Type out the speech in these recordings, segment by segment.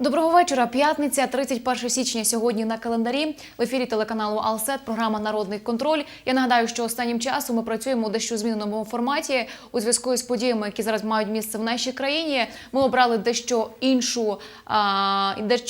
Доброго вечора. П'ятниця, 31 січня. Сьогодні на календарі в ефірі телеканалу Алсет. Програма Народний контроль. Я нагадаю, що останнім часом ми працюємо у дещо зміненому форматі у зв'язку з подіями, які зараз мають місце в нашій країні. Ми обрали дещо іншу,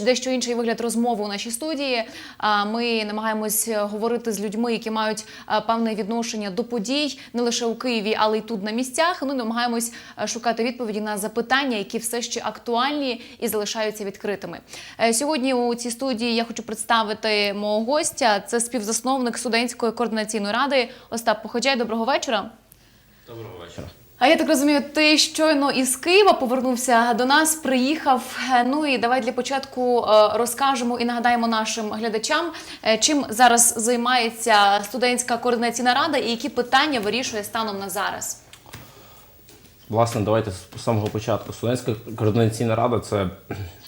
дещо, інший вигляд розмови у нашій студії. Ми намагаємось говорити з людьми, які мають певне відношення до подій не лише у Києві, але й тут на місцях. Ну і намагаємось шукати відповіді на запитання, які все ще актуальні і залишаються відкритими. Е, Сьогодні у цій студії я хочу представити мого гостя. Це співзасновник студентської координаційної ради Остап Походяй. Доброго вечора. Доброго вечора. А я так розумію, ти щойно із Києва повернувся до нас, приїхав. Е, Ну і давай для початку е, розкажемо і нагадаємо нашим глядачам, чим зараз займається студентська координаційна рада і які питання вирішує станом на зараз. Власне, давайте з самого початку. Студентська координаційна рада це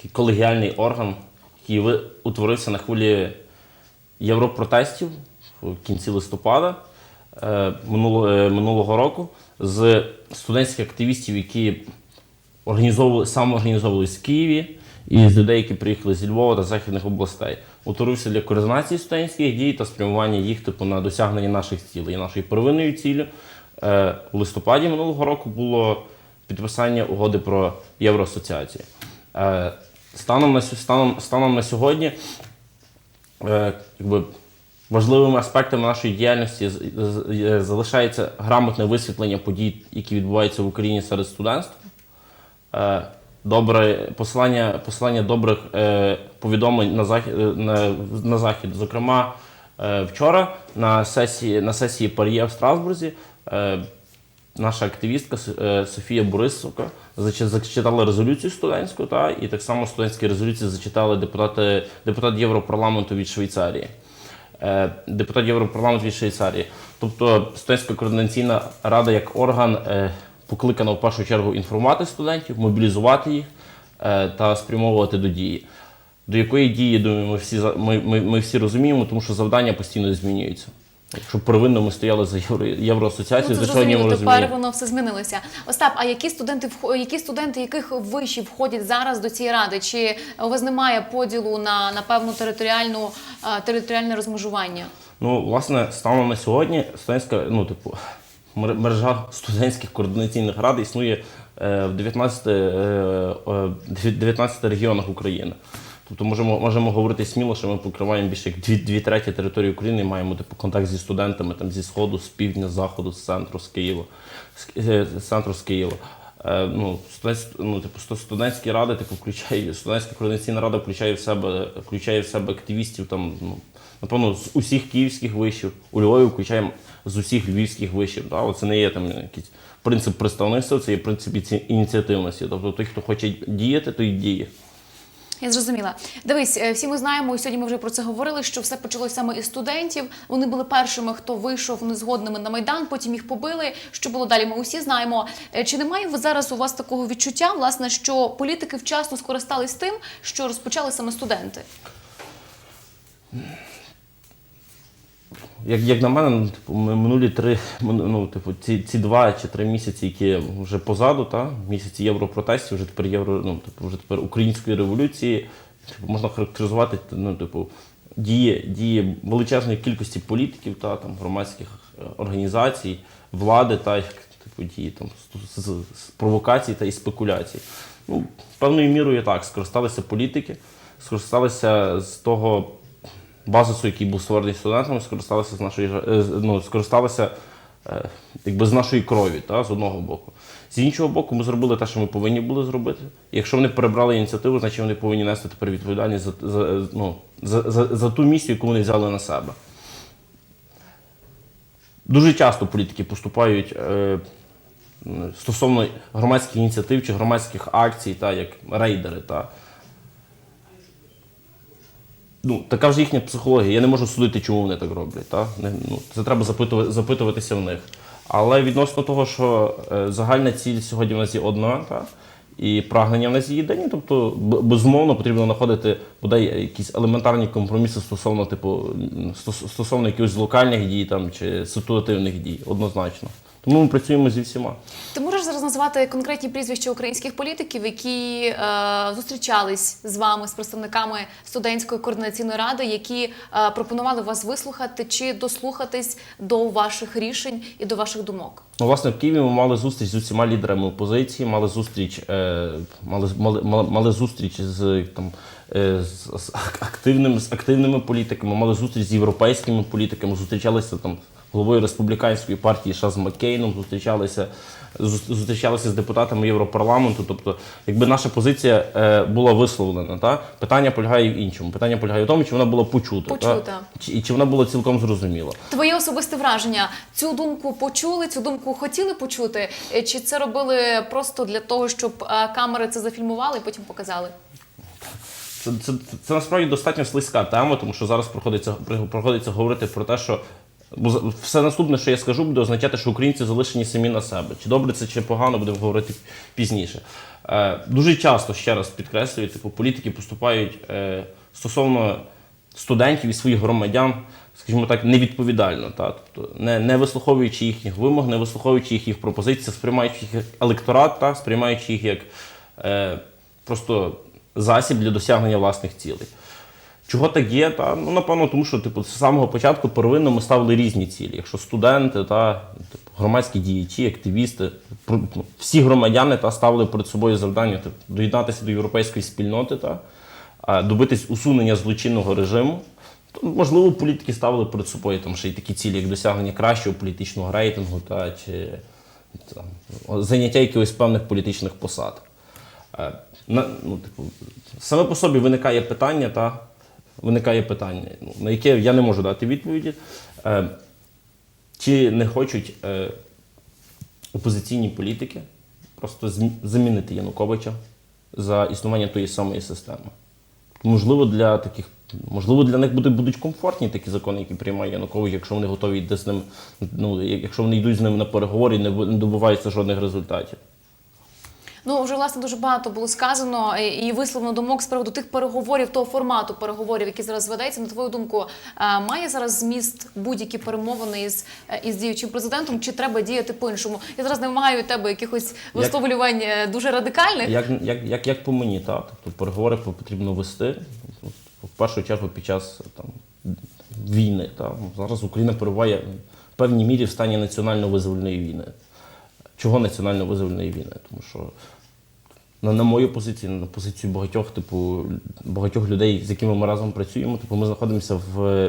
такий колегіальний орган, який утворився на хвилі європротестів в кінці листопада е, е, минулого року з студентських активістів, які організовували самоорганізовувались в Києві, і з людей, які приїхали зі Львова та західних областей. Утворився для координації студентських дій та спрямування їх типу на досягнення наших цілей. І нашою первинною ціллю е, у листопаді минулого року було підписання угоди про євроасоціацію. Е, станом, на, станом, станом на сьогодні е, якби, важливими аспектами нашої діяльності е, залишається грамотне висвітлення подій, які відбуваються в Україні серед студентства. Е, Добре посилання, посилання добрих е, повідомлень на захід, на, на захід. Зокрема, е, вчора на сесії на сесії Пар'є в Страсбурзі е, наша активістка е, Софія Борисовка зачи- зачитала резолюцію студентську, та, і так само студентські резолюції зачитали депутати, депутат Європарламенту від Швейцарії. Е, Депутат Європарламенту від Швейцарії. Тобто студентська координаційна рада як орган е, покликана в першу чергу інформувати студентів, мобілізувати їх та спрямовувати до дії. До якої дії, думаю, ми всі, ми, ми, ми всі розуміємо, тому що завдання постійно змінюються. Якщо первинно ми стояли за євро, євроасоціацію, Ну, ми зрозуміло, тепер воно все змінилося. Остап, а які студенти які студенти яких вишів входять зараз до цієї ради? Чи у вас немає поділу на, на певну територіальну е, територіальне розмежування? Ну, власне, станом на сьогодні студентська, ну, типу, мережа студентських координаційних рад існує е, в 19, е, е, 19 регіонах України. Тобто можемо, можемо говорити сміло, що ми покриваємо більше як дві, дві треті території України, маємо типу, контакт зі студентами там, зі Сходу, з півдня, з заходу, з центру, з Києва, з, е, з центру з Києва. Е, ну, студентськ, ну, типу, студентські ради, типу, включає, студентська координаційна рада включає в себе, включає в себе активістів там, ну, напевно, з усіх київських вишів, у Львові включаємо з усіх львівських вишів. Да? Це не є там якийсь принцип представництва, це є принцип іці- ініціативності. Тобто той, хто хоче діяти, той діє. Я зрозуміла. Дивись, е, всі ми знаємо, і сьогодні ми вже про це говорили, що все почалося саме із студентів. Вони були першими, хто вийшов незгодними на майдан, потім їх побили. Що було далі? Ми усі знаємо. Е, Чи немає зараз у вас такого відчуття, власне, що політики вчасно скористались тим, що розпочали саме студенти? Як, як на мене, ну, типу, ми- минулі три, ну, типу, ці, ці два чи три місяці, які вже позаду, та, місяці європротестів, вже тепер євро, ну, типу, вже тепер української революції, типу, можна характеризувати ну, типу, дії, дії величезної кількості політиків та там, громадських е, організацій, влади та як типу, дії там, з, з, з провокацій та і спекуляцій. Ну, певною мірою так, скористалися політики, скористалися з того базису, який був створений студентами, скористалися з нашої е, ну, скористалися е, якби з нашої крові, та, з одного боку. З іншого боку, ми зробили те, що ми повинні були зробити. Якщо вони перебрали ініціативу, значить вони повинні нести тепер відповідальність за, за, ну, за, за, за ту місію, яку вони взяли на себе. Дуже часто політики поступають е, стосовно громадських ініціатив чи громадських акцій, та, як рейдери. Та. Ну, така вже їхня психологія. Я не можу судити, чому вони так роблять. Та? Не, ну, це треба запитувати, запитуватися в них. Але відносно того, що е, загальна ціль сьогодні в нас є одна, та? і прагнення в нас є єдині, тобто безумовно потрібно знаходити бодай якісь елементарні компроміси стосовно, типу, стосовно якихось локальних дій там, чи ситуативних дій, однозначно. Тому ми працюємо зі всіма. Ти можеш зараз назвати конкретні прізвища українських політиків, які е, зустрічались з вами, з представниками студентської координаційної ради, які е, пропонували вас вислухати чи дослухатись до ваших рішень і до ваших думок? Ну, власне, в Києві ми мали зустріч з усіма лідерами опозиції, мали зустріч, е, мали, мали, мали, мали зустріч з там. Е, З, з активними з активними політиками, мали зустріч з європейськими політиками, зустрічалися там з головою республіканської партії Шаз Маккейном, зустрічалися зустрічалися з депутатами Європарламенту. Тобто, якби наша позиція е, була висловлена, та питання полягає в іншому. Питання полягає в тому, чи вона була почута, Почута. Та? Чи, і чи вона була цілком зрозуміла. Твоє особисте враження. Цю думку почули, цю думку хотіли почути? Чи це робили просто для того, щоб е, камери це зафільмували і потім показали? Це, це, це, насправді достатньо слизька тема, тому що зараз проходиться, проходиться говорити про те, що все наступне, що я скажу, буде означати, що українці залишені самі на себе. Чи добре це, чи погано, будемо говорити пізніше. Е, дуже часто, ще раз підкреслюю, типу, політики поступають е, стосовно студентів і своїх громадян, скажімо так, невідповідально. Та? Тобто, не, не вислуховуючи їхніх вимог, не вислуховуючи їхніх пропозицій, сприймаючи їх як електорат, та? сприймаючи їх як е, просто засіб для досягнення власних цілей. Чого так є? Та ну напевно, тому що типу з самого початку первинно ми ставили різні цілі. Якщо студенти та типу, громадські діячі, активісти, ну, всі громадяни та ставили перед собою завдання типу, доєднатися до європейської спільноти та добитись усунення злочинного режиму. То, можливо, політики ставили перед собою там ще й такі цілі, як досягнення кращого політичного рейтингу та чи там, заняття якихось певних політичних посад. Е, На, ну, типу, саме по собі виникає питання, та виникає питання, ну, на яке я не можу дати відповіді. Е, чи не хочуть е, опозиційні політики просто замінити Януковича за існування тої самої системи? Можливо, для таких, можливо, для них будуть, будуть комфортні такі закони, які приймає Янукович, якщо вони готові йти з ним, ну, якщо вони йдуть з ним на переговори і не, бу- не добиваються жодних результатів. Ну вже власне дуже багато було сказано і і висловлено думок з приводу тих переговорів, того формату переговорів, які зараз ведеться. На твою думку, е, має зараз зміст будь-які перемовини із, е, із діючим президентом, чи треба діяти по-іншому? Я зараз не вимагаю від тебе якихось висловлювань е, дуже радикальних. Як, як, як, як по мені, так. Тобто переговори потрібно вести в першу чергу під час там, війни. Так. Зараз Україна перебуває в певній мірі в стані національно-визвольної війни. Чого національно-визвольної війни? Тому що на, на мою позицію, на позицію багатьох, типу, багатьох людей, з якими ми разом працюємо, типу, ми знаходимося в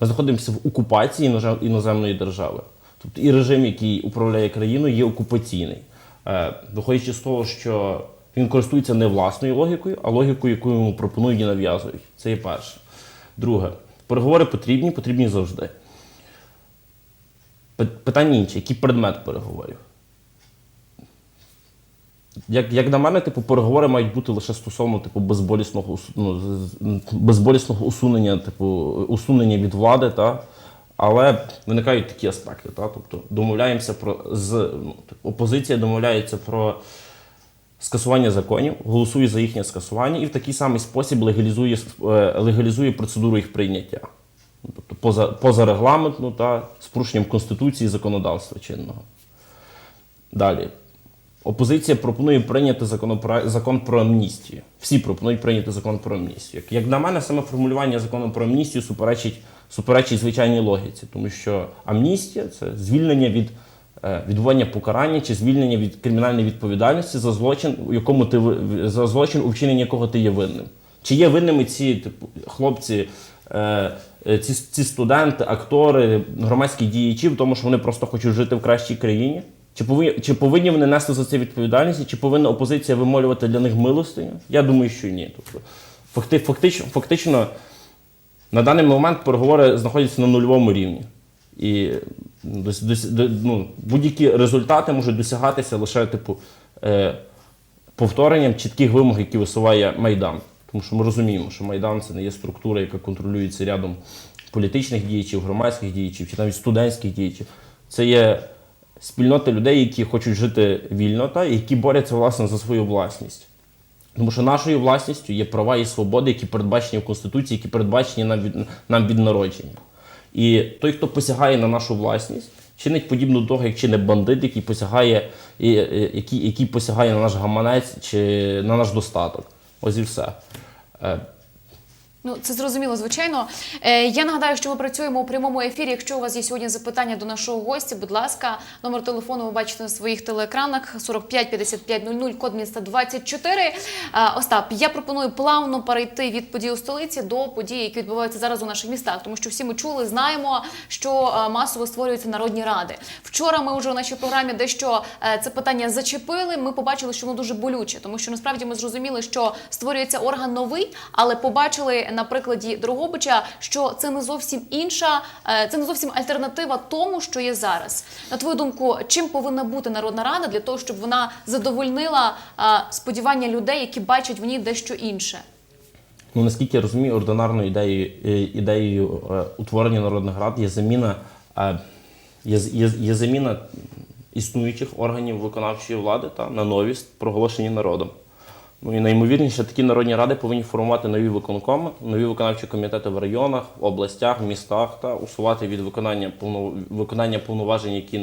ми знаходимося в окупації іноземної держави. Тобто і режим, який управляє країною, є окупаційний. Е, виходячи з того, що він користується не власною логікою, а логікою, яку йому пропонують і нав'язують. Це є перше. Друге, переговори потрібні, потрібні завжди. Питання інше, який предмет переговорів? Як, як на мене, типу, переговори мають бути лише стосовно типу, безболісного, ну, безболісного усунення, типу, усунення від влади, та? але виникають такі аспекти. Та? Тобто домовляємося про з, ну, типу, опозиція домовляється про скасування законів, голосує за їхнє скасування і в такий самий спосіб легалізує, е, легалізує процедуру їх прийняття. Ну, Тобто поза, поза регламентну та з порушенням Конституції і законодавства чинного. Далі. Опозиція пропонує прийняти закон про амністію. Всі пропонують прийняти закон про амністію. Як, на мене, саме формулювання закону про амністію суперечить, суперечить звичайній логіці, тому що амністія це звільнення від е, відбування покарання чи звільнення від кримінальної відповідальності за злочин, у якому ти за злочин, у вчиненні якого ти є винним. Чи є винними ці типу, хлопці, е, е, ці, ці студенти, актори, громадські діячі в тому, що вони просто хочуть жити в кращій країні? Чи повинні, чи повинні вони нести за це відповідальність, чи повинна опозиція вимолювати для них милостиню? Я думаю, що ні. Тобто, факти, фактично, фактично, на даний момент переговори знаходяться на нульовому рівні. І дос, дос, до- ну, будь-які результати можуть досягатися лише типу, е, повторенням чітких вимог, які висуває Майдан. Тому що ми розуміємо, що Майдан це не є структура, яка контролюється рядом політичних діячів, громадських діячів чи навіть студентських діячів. Це є спільнота людей, які хочуть жити вільно та які борються власне за свою власність. Тому що нашою власністю є права і свободи, які передбачені в Конституції, які передбачені нам від, нам від народження. І той, хто посягає на нашу власність, чинить подібно до того, як чинить бандит, який посягає, який, який посягає на наш гаманець чи на наш достаток. Ось і все. Ну, це зрозуміло, звичайно. Е, я нагадаю, що ми працюємо у прямому ефірі. Якщо у вас є сьогодні запитання до нашого гостя, будь ласка, номер телефону ви бачите на своїх телеекранах 45 55 00, код міста 24. Е, Остап, я пропоную плавно перейти від подій у столиці до подій, які відбуваються зараз у наших містах, тому що всі ми чули, знаємо, що е, масово створюються народні ради. Вчора ми вже у нашій програмі дещо е, це питання зачепили. Ми побачили, що воно дуже болюче, тому що насправді ми зрозуміли, що створюється орган новий, але побачили на прикладі Дрогобича, що це не зовсім інша, е, це не зовсім альтернатива тому, що є зараз. На твою думку, чим повинна бути народна рада для того, щоб вона задовольнила е, сподівання людей, які бачать в ній дещо інше? Ну, наскільки я розумію, ординарною ідеєю, е, ідеєю утворення народних рад є заміна, є, є, є заміна існуючих органів виконавчої влади та на нові, проголошені народом. Ну і найімовірніше, такі народні ради повинні формувати нові виконкоми, нові виконавчі комітети в районах, областях, містах та усувати від виконання повно, виконання повноважень, які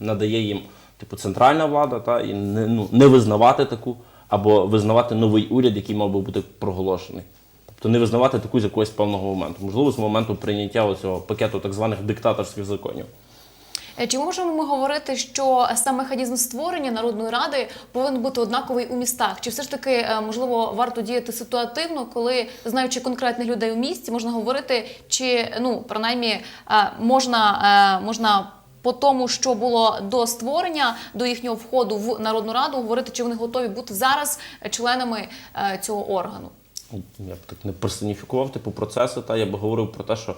надає їм типу центральна влада, та і не, ну, не визнавати таку або визнавати новий уряд, який мав би бути проголошений. Тобто не визнавати таку з якогось певного моменту, можливо, з моменту прийняття цього пакету так званих диктаторських законів. Е, Чи можемо ми говорити, що сам механізм створення народної ради повинен бути однаковий у містах? Чи все ж таки е, можливо варто діяти ситуативно, коли знаючи конкретних людей у місті, можна говорити, чи ну принаймні е, можна, е, можна по тому, що було до створення, до їхнього входу в народну раду, говорити, чи вони готові бути зараз членами е, цього органу? я б так не персоніфікував типу процеси, та я б говорив про те, що е,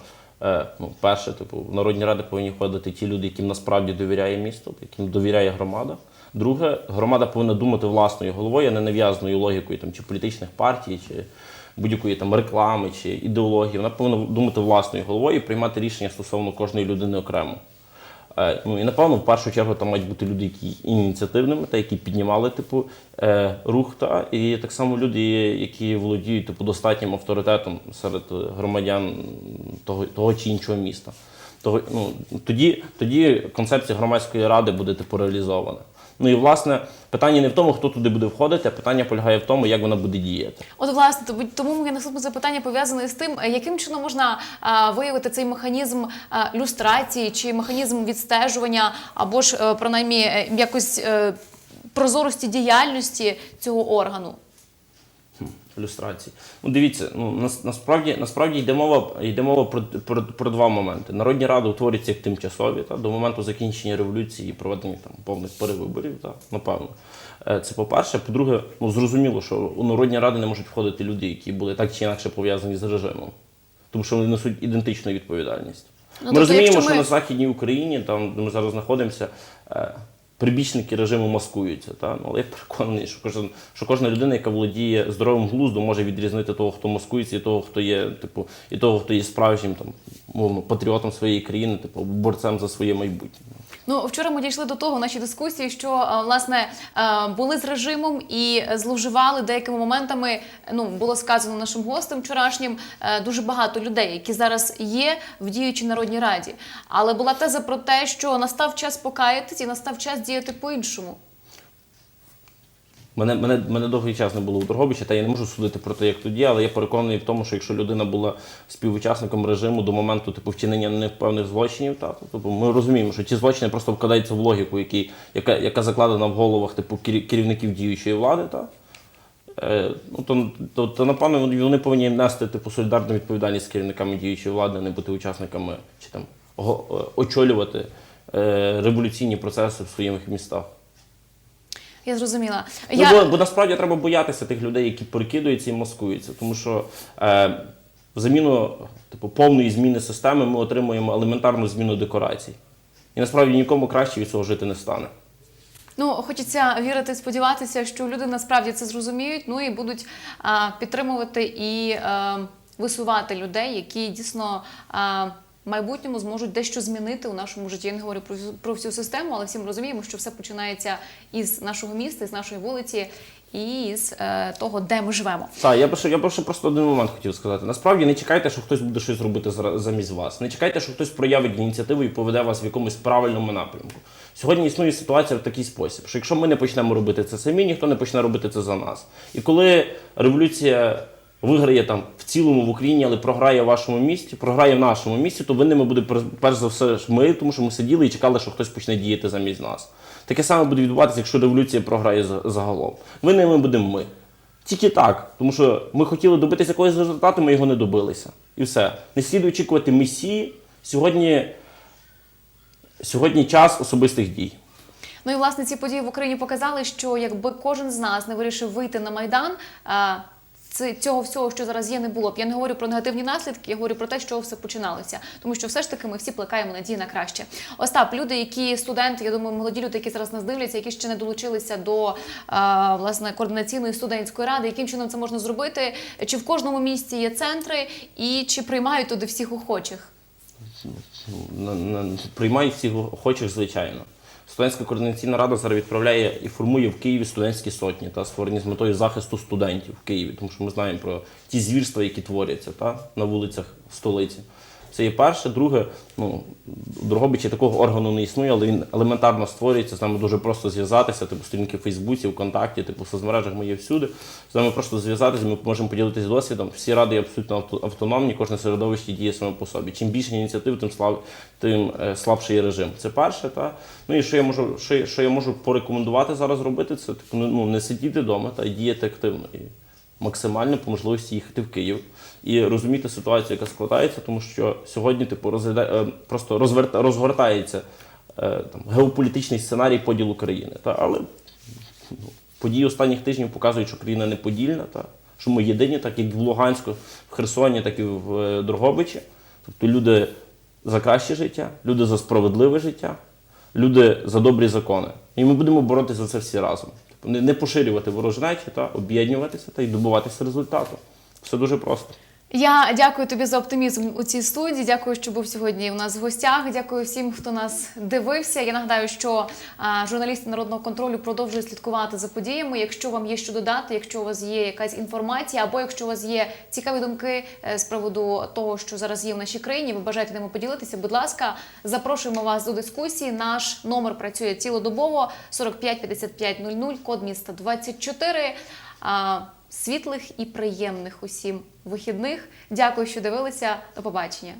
ну, перше, типу, в народні ради повинні ходити ті люди, яким насправді довіряє місто, яким довіряє громада. Друге, громада повинна думати власною головою, а не нав'язаною логікою там, чи політичних партій, чи будь-якої там реклами, чи ідеології. Вона повинна думати власною головою і приймати рішення стосовно кожної людини окремо. Е, Ну і напевно, в першу чергу там мають бути люди, які ініціативними та які піднімали типу е, рух, та і так само люди, які володіють типу достатнім авторитетом серед громадян того, того чи іншого міста. Того, ну, тоді, тоді концепція громадської ради буде типу реалізована. Ну і власне питання не в тому, хто туди буде входити, а питання полягає в тому, як вона буде діяти. От власне тому- моє наступне запитання пов'язане з тим, е, яким чином можна а, виявити цей механізм а, люстрації чи механізм відстежування, або ж а, принаймні е, якось а, прозорості діяльності цього органу. Ілюстрації. Ну, дивіться, ну нас, насправді, насправді йде мова, йде мова про, про, про два моменти. Народні ради утворюються як тимчасові та, до моменту закінчення революції і проведення там повних перевиборів, та, напевно. Е, Це по-перше. По-друге, ну, зрозуміло, що у народні ради не можуть входити люди, які були так чи інакше пов'язані з режимом, тому що вони несуть ідентичну відповідальність. Ну, ми тобто, розуміємо, що ми- на Західній Україні, там де ми зараз знаходимося, е, прибічники режиму маскуються. Та? Ну, але я переконаний, що кожен, що кожна людина, яка володіє здоровим глуздом, може відрізнити того, хто маскується, і того, хто є, типу, і того, хто є справжнім там, мовно, патріотом своєї країни, типу, борцем за своє майбутнє. Ну вчора ми дійшли до того в нашій дискусії, що е, власне е, були з режимом і зловживали деякими моментами. Ну було сказано нашим гостем вчорашнім е, дуже багато людей, які зараз є в діючій народній раді. Але була теза про те, що настав час покаятись і настав час діяти по-іншому. Мене, мене, мене довгий час не було у Дрогобича, та я не можу судити про те, як тоді, але я переконаний в тому, що якщо людина була співучасником режиму до моменту типу, вчинення на них певних злочинів, та, то, типу, ми розуміємо, що ті злочини просто вкладаються в логіку, який, яка, яка закладена в головах типу, керівників діючої влади. Та, е, ну, то, то, то, напевно, вони вони повинні нести типу, солідарну відповідальність з керівниками діючої влади, не бути учасниками чи там е, очолювати е, революційні процеси в своїх містах. Я зрозуміла. Ну, Я... бо, бо насправді треба боятися тих людей, які перекидуються і маскуються. Тому що е, в заміну типу, повної зміни системи ми отримуємо елементарну зміну декорацій. І насправді нікому краще від цього жити не стане. Ну, хочеться вірити, сподіватися, що люди насправді це зрозуміють, ну і будуть а, підтримувати і а, висувати людей, які дійсно а, майбутньому зможуть дещо змінити у нашому житті. Я не говорю про, про всю систему, але всім розуміємо, що все починається із нашого міста, із нашої вулиці. і з е, того, де ми живемо. Так, я б я ще просто один момент хотів сказати. Насправді не чекайте, що хтось буде щось робити замість вас. Не чекайте, що хтось проявить ініціативу і поведе вас в якомусь правильному напрямку. Сьогодні існує ситуація в такий спосіб, що якщо ми не почнемо робити це самі, ніхто не почне робити це за нас. І коли революція виграє там в цілому в Україні, але програє в вашому місті, програє в нашому місті, то винними буде перш за все ж ми, тому що ми сиділи і чекали, що хтось почне діяти замість нас. Таке саме буде відбуватися, якщо революція програє за- загалом. Винними будемо ми. Тільки так, тому що ми хотіли добитися якогось результату, ми його не добилися. І все. Не слід очікувати месії. Сьогодні, сьогодні час особистих дій. Ну і власне ці події в Україні показали, що якби кожен з нас не вирішив вийти на майдан. Цього всього, що зараз є, не було б. Я не говорю про негативні наслідки, я говорю про те, що все починалося. Тому що все ж таки ми всі плекаємо надії на краще. Остап, люди, які студенти, я думаю, молоді люди, які зараз нас дивляться, які ще не долучилися до е, власне координаційної студентської ради, яким чином це можна зробити? Чи в кожному місті є центри, і чи приймають туди всіх охочих? Приймають всіх охочих, звичайно. Студентська координаційна рада зараз відправляє і формує в Києві студентські сотні, та створені з метою захисту студентів в Києві, тому що ми знаємо про ті звірства, які творяться та, на вулицях столиці. Це є перше. Друге, ну, в Дрогобичі такого органу не існує, але він елементарно створюється. З нами дуже просто зв'язатися, типу сторінки в Фейсбуці, ВКонтакті, типу в соцмережах ми всюди. З нами просто зв'язатися, ми можемо поділитися досвідом. Всі ради абсолютно автономні, кожне середовище діє саме по собі. Чим більше ініціатив, тим слаб, тим е, слабший режим. Це перше. Та? Ну і що я можу, що, що я можу порекомендувати зараз робити, це типу, ну, не сидіти вдома та діяти активно. Максимально по можливості їхати в Київ і розуміти ситуацію, яка складається, тому що сьогодні типу розгляда... е, просто розверта... розгортається е, там, геополітичний сценарій поділу країни. Та? Але ну, події останніх тижнів показують, що країна не подільна, та? що ми єдині, так як в Луганську, в Херсоні, так і в е, Дрогобичі. Тобто люди за краще життя, люди за справедливе життя, люди за добрі закони. І ми будемо боротися за це всі разом. Не, поширювати ворожнечі, та об'єднуватися та й добиватися результату. Все дуже просто. Я дякую тобі за оптимізм у цій студії. Дякую, що був сьогодні у нас в гостях. Дякую всім, хто нас дивився. Я нагадаю, що журналісти народного контролю продовжують слідкувати за подіями. Якщо вам є що додати, якщо у вас є якась інформація, або якщо у вас є цікаві думки е, з приводу того, що зараз є в нашій країні, ви бажаєте ними поділитися. Будь ласка, запрошуємо вас до дискусії. Наш номер працює цілодобово 45 55 00, код міста 24. Світлих і приємних усім вихідних. Дякую, що дивилися. До побачення.